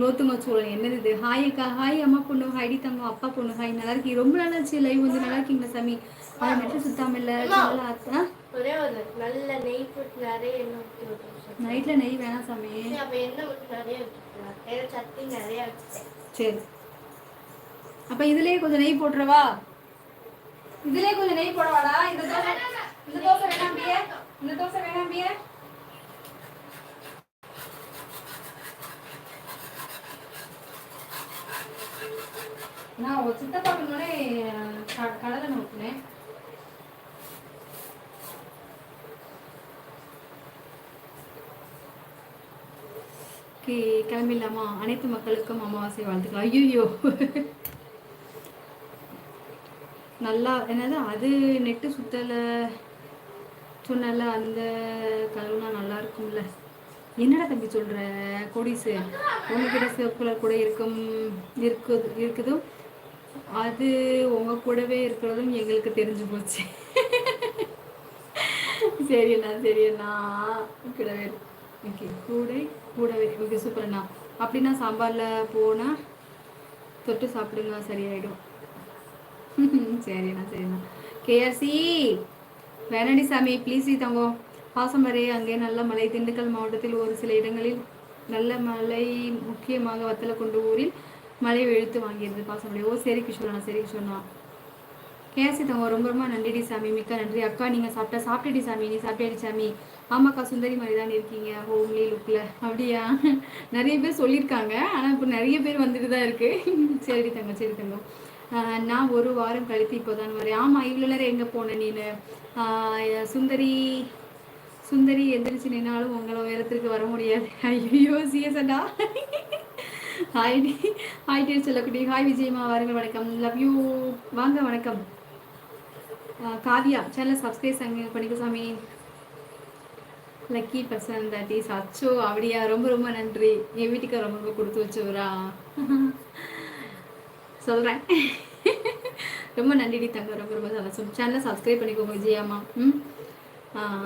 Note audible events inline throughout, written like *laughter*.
லோத்துங்க சோழன் என்னது இது? ஹாய் அக்கா. ஹாய் அம்மா பொண்ணு. ஹைடி தங்கம். அப்பா பொண்ணு. ஹாய் நல்லா இருக்கீங்க. ரொம்ப நல்லா இருந்துச்சு லைவ் வந்து நல்லா இருக்கீங்களா சாமி? அது நெட்டு சுத்தாம இல்ல. நல்லா ஆத்தா ஒரே ஒரு நல்ல நெய் போட்டு நிறைய எண்ணெய் நைட்ல நெய் வேணாம் சாமி. அப்ப எண்ணெய் ஊற்றி நிறைய வச்சுக்கலாம். சட்னி நிறைய வச்சுட்டேன் சரி. அப்ப இதுலயே கொஞ்சம் நெய் போட்டுறவா? இதுலயே கொஞ்சம் நெய் போடவாடா. இந்த தோசை இந்த தோசை வேணாம் பியே இந்த தோசை வேணாம் நான் ஒரு சித்தப்பாக்கு முன்னாடி கடலை நோக்கினேன் ஓகே கிளம்பிடலாமா? அனைத்து மக்களுக்கும் அமாவாசை வாழ்த்துக்கள். ஐயோ நல்லா என்னது அது நெட்டு சுத்தலை சொன்னல அந்த கலர்லாம் நல்லா இருக்கும்ல. என்னடா தம்பி சொல்கிற கோடிஸு உங்ககிட்ட சிவப்பு கலர் கூட இருக்கும் இருக்குது இருக்குதும். அது உங்கள் கூடவே இருக்கிறதும் எங்களுக்கு தெரிஞ்சு போச்சு. சரியண்ணா சரியண்ணா கூடவே ஓகே கூடை கூடவே. ஓகே சூப்பர்ண்ணா. அப்படின்னா சாம்பாரில் போனால் தொட்டு சாப்பிடுங்க சரியாயிடும். சரிண்ணா சரிண்ணா. கேஆர்சி வேணாடி சாமி ப்ளீஸ் தங்கோ பாசமரே அங்கே நல்ல மழை திண்டுக்கல் மாவட்டத்தில் ஒரு சில இடங்களில் நல்ல மழை முக்கியமாக வத்தலக்குண்டு ஊரில் மழை வெளுத்து வாங்கியிருது பாசமரே ஓ சரி கிஷோர்ண்ணா சரி கிஷோர்ண்ணா கேசி தங்க ரொம்ப ரொம்ப நன்றிடி சாமி. மிக்க நன்றி. அக்கா நீங்கள் சாப்பிட்டா சாப்பிட்டுடி சாமி. நீ சாப்பிட்டாடி சாமி? ஆமாக்கா சுந்தரி மாதிரி தான் இருக்கீங்க. ஹோம்லி லுக்கில் அப்படியா? நிறைய பேர் சொல்லியிருக்காங்க. ஆனால் இப்போ நிறைய பேர் வந்துட்டு தான் இருக்குது சரி தங்க சரி தங்க நான் ஒரு வாரம் கழித்து இப்போ தான் வரேன். ஆமாம் இவ்வளோ நேரம் எங்கே போனேன் நீ சுந்தரி சுந்தரி எந்திரிச்சு நின்னாலும் உங்களை உயரத்திற்கு வர முடியாது. ஐயோ சிஎஸ்டா ஹாய் டி ஹாய் டீர் சொல்லக்கூடிய ஹாய் விஜயமா வாருங்கள் வணக்கம் லவ் யூ வாங்க வணக்கம். காவியா சேனல் சப்ஸ்கிரைப் சங்க பண்ணிக்க சாமி லக்கி பர்சன் தட் இஸ் அச்சோ அப்படியா ரொம்ப ரொம்ப நன்றி. என் வீட்டுக்கு ரொம்ப ரொம்ப கொடுத்து வச்சவரா? *laughs* சொல்கிறேன் *laughs* ரொம்ப நன்றி தங்க ரொம்ப ரொம்ப சந்தோஷம். சேனலை சப்ஸ்கிரைப் பண்ணிக்கோங்க விஜயாமா ம்?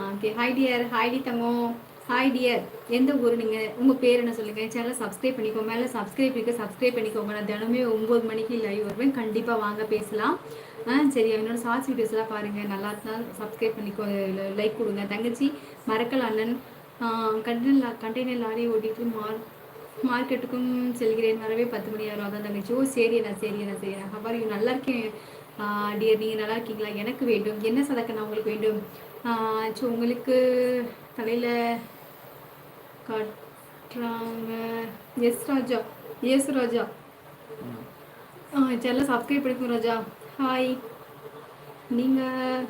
ஓகே ஹாய் டியர் ஹாய் டி தங்கம் ஹாய் டியர் எந்த ஊர் நீங்கள் உங்கள் பேர் என்ன சொல்லுங்கள் சேனலை சப்ஸ்கிரைப் பண்ணிக்கோ மேலே சப்ஸ்கிரைப் இருக்குது சப்ஸ்கிரைப் பண்ணிக்கோங்க. நான் தினமே ஒம்பது மணிக்கு லைவ் வருவேன். கண்டிப்பாக வாங்க பேசலாம். ஆ சரி என்னோட ஷார்ட்ஸ் வீடியோஸ்லாம் பாருங்கள் நல்லா இருந்தால் சப்ஸ்கிரைப் பண்ணிக்கோ லைக் கொடுங்க. தங்கச்சி மறக்கல் அண்ணன் கண்டெய்னர் கண்டெய்னர் லாரி ஓட்டிட்டு மார் மார்க்கெட்டுக்கும் செல்கிறேன். வரவே பத்து மணி ஆயிரம். அதான் தங்கச்சி. ஓ சரி நான் சரி நான் சரி நான் ஹபார் நல்லா இருக்கேன். டியர் நீங்கள் நல்லா இருக்கீங்களா? எனக்கு வேண்டும். என்ன சதக்கண்ணா உங்களுக்கு வேண்டும்? ஸோ உங்களுக்கு தலையில் கட்டுறாங்க எஸ் ராஜா. எஸ் ராஜா. செல்ல சப்ஸ்கிரைப் பண்ணிக்கோ ராஜா. ஹாய் நீங்கள்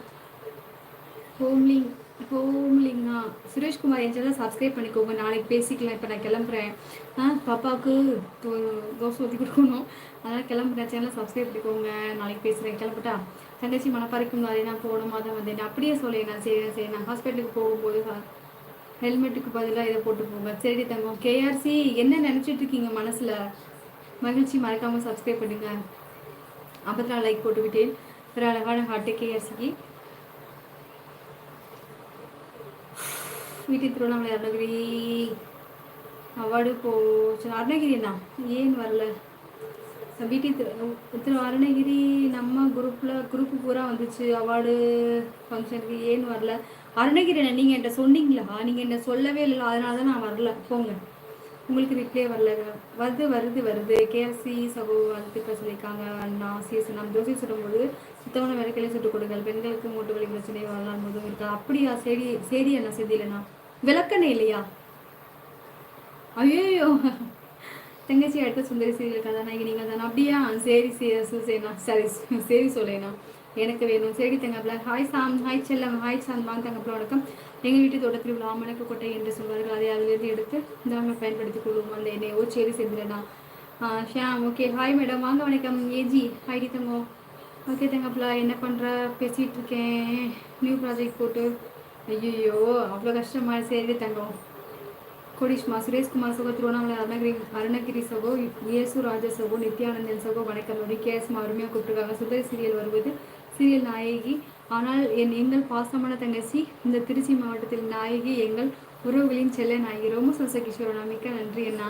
ஹோம்லிங் ஹோம்லிங்கா சுரேஷ்குமார் என் சேனல் சப்ஸ்கிரைப் பண்ணிக்கோங்க. நாளைக்கு பேசிக்கலாம். இப்போ நான் கிளம்புறேன். ஆ பாப்பாவுக்கு தோசை ஊற்றி கொடுக்கணும். அதனால் கிளம்புறேன். சேனலை சப்ஸ்கிரைப் பண்ணிக்கோங்க. நாளைக்கு பேசுகிறேன் கிளம்பிட்டா? தங்கச்சி மனப்பறைக்கும் நாளே நான் போகணுமா தான் வந்தேன். அப்படியே சொல்லேன் நான் சரி சரி நான் ஹாஸ்பிட்டலுக்கு போகும்போது ஹெல்மெட்டுக்கு பதிலாக இதை போட்டு போங்க. சரி தங்கம். கேஆர்சி என்ன நினச்சிட்டு இருக்கீங்க மனசில்? மகிழ்ச்சி மறக்காமல் சப்ஸ்கிரைப் பண்ணுங்க. ஐம்பத்தி நாலு லைக் போட்டு விட்டேன் ஒரு அழகான ஹார்ட்டு கேஆர்சிக்கு வீட்டு திருவண்ணாமலை அருணகிரி. அவார்டு போச்சு அருணகிரிண்ணா ஏன் வரல? வீட்டு திரு அருணகிரி நம்ம குரூப்பில் குரூப்பு பூரா வந்துச்சு. அவார்டு ஃபங்க்ஷனுக்கு ஏன்னு வரல? அருணகிரி நீங்கள் என்கிட்ட சொன்னீங்களா? நீங்கள் என்ன சொல்லவே இல்லை அதனால தான் நான் வரல. போங்க. உங்களுக்கு ரிப்ளே வரல. வருது வருது வருது. கேஎஃப்சி சகோ வாழ்த்துக்கள் சொல்லியிருக்காங்க. அண்ணா சிஎஸ் நம்ம தோசை சுடும்போது சுத்தமான விளக்கிலே சுட்டு கொடுங்கள். பெண்களுக்கு மூட்டு வலி பிரச்சனை வரலாம் போதும் இருக்கா? அப்படியா? சரி சரி அண்ணா செதிலண்ணா விளக்கணே இல்லையா? ஐயோ தங்கச்சி அடுத்த சுந்தரி சீரியல் கதாநாயகி நீங்கள் தானே அப்படியா? சரி சரி சரி சரி சொல்லேண்ணா எனக்கு வேணும். சரி தங்கப்பில் ஹாய் சாம் ஹாய் செல்லம் ஹாய் சாம் வாங்க வணக்கம். எங்கள் வீட்டு தோட்டத்தில் உள்ள ஆமணக்கு கொட்டை என்று சொல்வார்கள். அதை அதிலிருந்து எடுத்து இந்தாங்க பயன்படுத்திக் கொள்வோம். அந்த எண்ணெய் ஓ சரி செஞ்சிடண்ணா ஷியாம் ஓகே ஹாய் மேடம் வாங்க வணக்கம். ஏஜி ஹாய் தங்கம் ஓகே தங்கப்பில் என்ன பண்ணுற பேசிகிட்டு இருக்கேன். நியூ ப்ராஜெக்ட் போட்டு. ஐயோ அவ்வளோ கஷ்டமாக சரி தங்கம் கோடிஷ்மா சுரேஷ்குமார் சகோ திருவண்ணாமலை அருணகிரி அருணகிரி சகோ இயேசு ராஜ சகோ நித்யானந்தன் சகோ வணக்கம். நொடி கேஎஸ்மா அருமையாக கூப்பிட்டுருக்காங்க. சுந்தரி சீரியல் வருவது சீரியல் நாயகி. ஆனால் என் எங்கள் பாசமான தங்கச்சி இந்த திருச்சி மாவட்டத்தில் நாயகி எங்கள் உறவுகளின் செல்ல நாயகி ரொம்ப சச கிஷோரனா. மிக்க நன்றி அண்ணா.